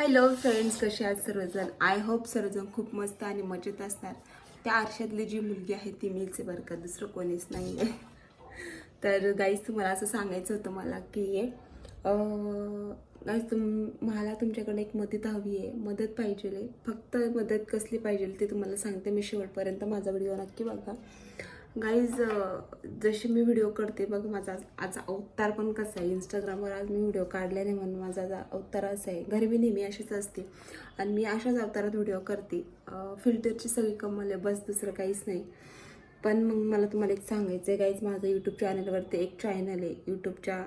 Hello friends कसे आहात सर्वजण? आय होप सर्वजण खूप मस्त आणि मजेत असणार. त्या आरशातली जी मुलगी आहे ती मीच बरं का दुसरं कोणीच नाही आहे तर गाईज तुम्हाला असं सांगायचं होतं मला की गाईज तुम मला तुमच्याकडे एक मदत हवी आहे. मदत पाहिजे. आहे फक्त मदत कसली पाहिजे ते तुम्हाला सांगते मी शेवटपर्यंत. माझा व्हिडिओ नक्की बघा. गाईज जशी मी व्हिडिओ करते बघ माझा आज अवतार पण कसा आहे. इंस्टाग्रामवर आज मी व्हिडिओ काढल्याने म्हणून माझा अवतार असा आहे. घरी मी नेहमी अशीच असते. आणि मी अशाच अवतारात व्हिडिओ करते. फिल्टरची सगळी कमल आहे. बस दुसरं काहीच नाही. पण मग मला तुम्हाला एक सांगायचं आहे गाईज माझं यूट्यूब चॅनलवरती एक चॅनल आहे. यूट्यूबच्या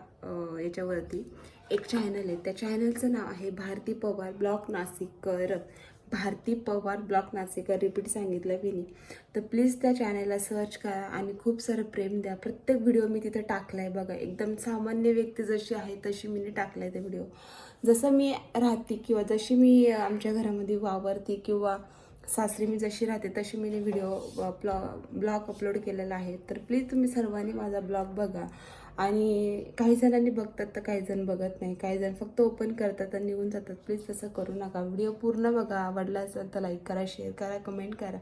याच्यावरती एक चॅनल आहे. त्या चॅनलचं नाव आहे भारती पवार. ब्लॉक नासिक नाशिककर. भारती पवार ब्लॉक नाचेकर रिपीट सांगितलं मी तर प्लीज त्या चॅनलला सर्च करा आणि खूप सारं प्रेम द्या. प्रत्येक व्हिडिओ मी तिथं टाकला आहे बघा. एकदम सामान्य व्यक्ती जशी आहे तशी मी टाकला आहे ते व्हिडिओ जसं मी राहते किंवा जशी मी आमच्या घरामध्ये वावरते किंवा सासरी मी जशी राहते तशी मी व्हिडिओ ब्लॉ ब्लॉग अपलोड केलेला आहे. तर प्लीज तुम्ही सर्वांनी माझा ब्लॉग बघा. आणि काही जणांनी बघतात तर काही जण बघत नाही. काही जण फक्त ओपन करतात आणि निघून जातात. प्लीज तसं करू नका. व्हिडिओ पूर्ण बघा. आवडला असेल तर लाईक करा शेअर करा कमेंट करा.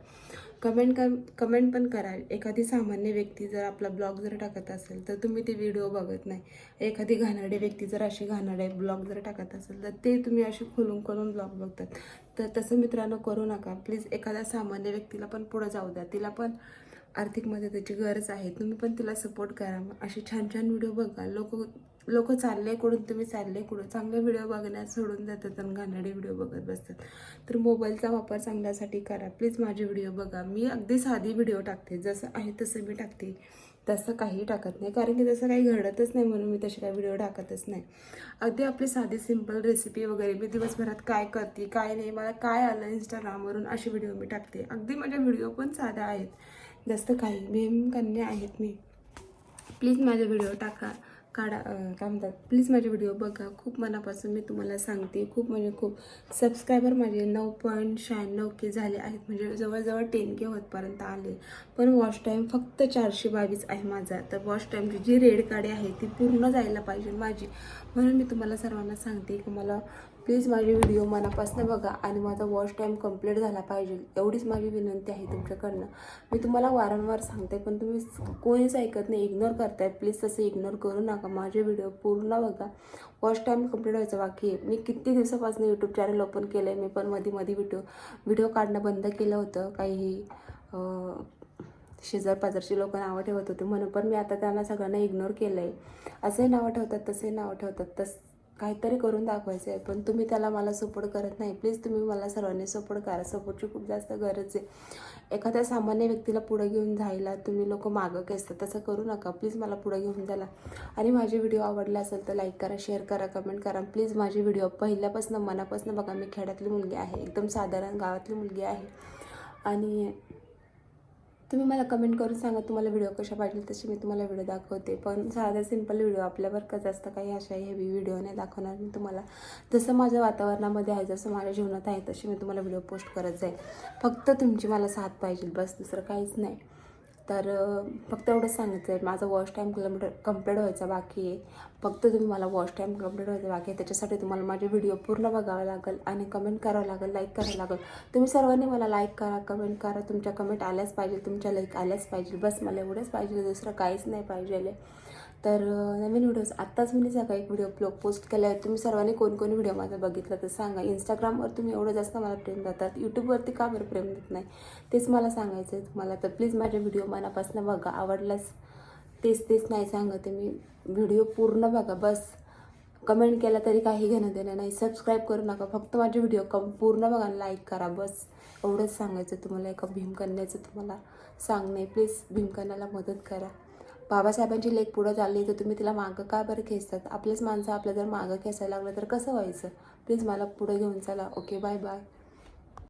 कमेंट कर कमेंट पण करा. एखादी सामान्य व्यक्ती जर आपला ब्लॉग जर टाकत असेल तर तुम्ही ते व्हिडिओ बघत नाही. एखादी घाणाडे व्यक्ती जर अशी घाणाडे ब्लॉग जर टाकत असेल तर ते तुम्ही अशी खोलून खोलून ब्लॉग बघतात. तर तसं मित्रांनो करू नका. प्लीज एखाद्या सामान्य व्यक्तीला पण पुढं जाऊ द्या. तिला पण आर्थिक मदतीची गरज आहे. तुम्ही पण तिला सपोर्ट करा. असे छान छान व्हिडिओ बघा. लोक लोक चालले कुठून तुम्ही चालले कुठून? चांगले व्हिडिओ बघण्यास सोडून जातात आणि घाणाडे व्हिडिओ बघत बसतात. तर मोबाईलचा वापर चांगल्यासाठी करा. प्लीज माझे व्हिडिओ बघा. मी अगदी साधी व्हिडिओ टाकते. जसं आहे तसं मी टाकते. तसं काही टाकत नाही. कारण की तसं काही घडतच नाही म्हणून मी तसे काही व्हिडिओ टाकतच नाही. अगदी आपली साधी सिंपल रेसिपी वगैरे मी दिवसभरात काय करते काय नाही मला काय आलं इंस्टाग्रामवरून असे व्हिडिओ मी टाकते. अगदी माझ्या व्हिडिओ पण साध्या आहेत. जास्त काही मेम कन्या आहेत मी. प्लीज माझे व्हिडिओ टाका काढा काय म्हणतात प्लीज माझे व्हिडिओ बघा. खूप मनापासून मी तुम्हाला सांगते खूप म्हणजे खूप सबस्क्रायबर माझे नऊ पॉईंट शहाण्णव के झाले आहेत. म्हणजे जवळजवळ टेन के होतपर्यंत आले. पण वॉच टाईम फक्त चारशे बावीस आहे माझा. तर वॉश टाईमची जी रेड काडी आहे ती पूर्ण जायला पाहिजे माझी. म्हणून मी तुम्हाला सर्वांना सांगते की मला प्लीज माझे व्हिडिओ मनापासून बघा आणि माझा वॉच टाईम कंप्लीट झाला पाहिजे. एवढीच माझी विनंती आहे तुमच्याकडनं. मी तुम्हाला वारंवार सांगते पण तुम्ही कोणीच ऐकत नाही इग्नोर करताय. प्लीज तसं इग्नोर करू नका. माझे व्हिडिओ पूर्ण बघा. वॉच टाईम कंप्लीट व्हायचं बाकी आहे. मी किती दिवसापासून यूट्यूब चॅनल ओपन केलं आहे मी पण मध्ये मध्ये व्हिडिओ व्हिडिओ काढणं बंद केलं होतं. काही शेजार पाजारची लोक नावं ठेवत होते म्हणून पण मी आता त्यांना सगळ्यांना इग्नोर केलं आहे असंही नावं ठेवतात तसंही नावं ठेवतात. तस काहीतरी करून दाखवायचं आहे पण तुम्ही त्याला मला सपोर्ट करत नाही. प्लीज तुम्ही मला सर्वांनी सपोर्ट करा. सपोर्टची खूप जास्त गरज आहे. एखाद्या सामान्य व्यक्तीला पुढं घेऊन जायला तुम्ही लोक मागं खेचता. तसं करू नका. प्लीज मला पुढं घेऊन जायला आणि माझे व्हिडिओ आवडले असेल तर लाईक करा शेअर करा कमेंट करा. प्लीज माझे व्हिडिओ पहिल्यापासून मनापासून बघा. मी खेड्यातली मुलगी आहे. एकदम साधारण गावातली मुलगी आहे. आणि तुम्ही मला कमेंट करून सांगा तुम्हाला व्हिडिओ कशा पाहिजे तसे मी तुम्हाला व्हिडिओ दाखवते. पण साधा सिंपल व्हिडिओ आपल्यावर का जास्त काही अशा हेवी व्हिडिओ नाही दाखवणार मी तुम्हाला. जसं माझ्या वातावरणामध्ये आहे जसं माझ्या जीवनात आहे तसे मी तुम्हाला व्हिडिओ पोस्ट करत जाईल फक्त तुमची मला साथ पाहिजे. बस दुसरं काहीच नाही. तर फक्त एवढंच सांगितलं आहे माझा वॉच टाईम किलोमीटर कंप्लीट व्हायचा बाकी आहे. फक्त तुम्ही मला वॉच टाईम कंप्लीट व्हायचा बाकी आहे. त्याच्यासाठी तुम्हाला माझे व्हिडिओ पूर्ण बघावा लागेल आणि कमेंट करावं लागेल लाईक करावं लागेल. तुम्ही सर्वांनी मला लाईक करा कमेंट करा. तुमच्या कमेंट आल्याच पाहिजे तुमच्या लाईक आल्याच पाहिजे. बस मला एवढंच पाहिजे दुसरं काहीच नाही पाहिजे. तर नवीन व्हिडिओज आत्ताच मी सकाळी एक व्हिडिओ ब्लॉग पोस्ट केला आहे तुम्ही सर्वांनी कोणकोणी व्हिडिओ माझा बघितला तर सांगा. इंस्टाग्रामवर तुम्ही एवढं जास्त मला प्रेम देतात. यूट्यूबवरती का बरं प्रेम देत नाही? तेच मला सांगायचं आहे तुम्हाला. तर प्लीज माझे व्हिडिओ मनापासून बघा. आवडल्यास तेच तेच नाही सांगत मी. व्हिडिओ पूर्ण बघा. बस. कमेंट केला तरी काही घेणं देणं नाही. सबस्क्राईब करू नका. फक्त माझे व्हिडिओ कम पूर्ण बघा लाईक करा. बस. एवढंच सांगायचं तुम्हाला. एका भीमकन्याचं तुम्हाला सांगणे प्लीज भीमकन्याला मदत करा. बाबासाहेबांची लेख पुढं चालली तर तुम्ही तिला मागं का बरं खेचतात? आपलेच माणसं आपलं जर मागं खेचायला लागलं तर कसं व्हायचं? प्लीज मला पुढं घेऊन चला. Okay bye bye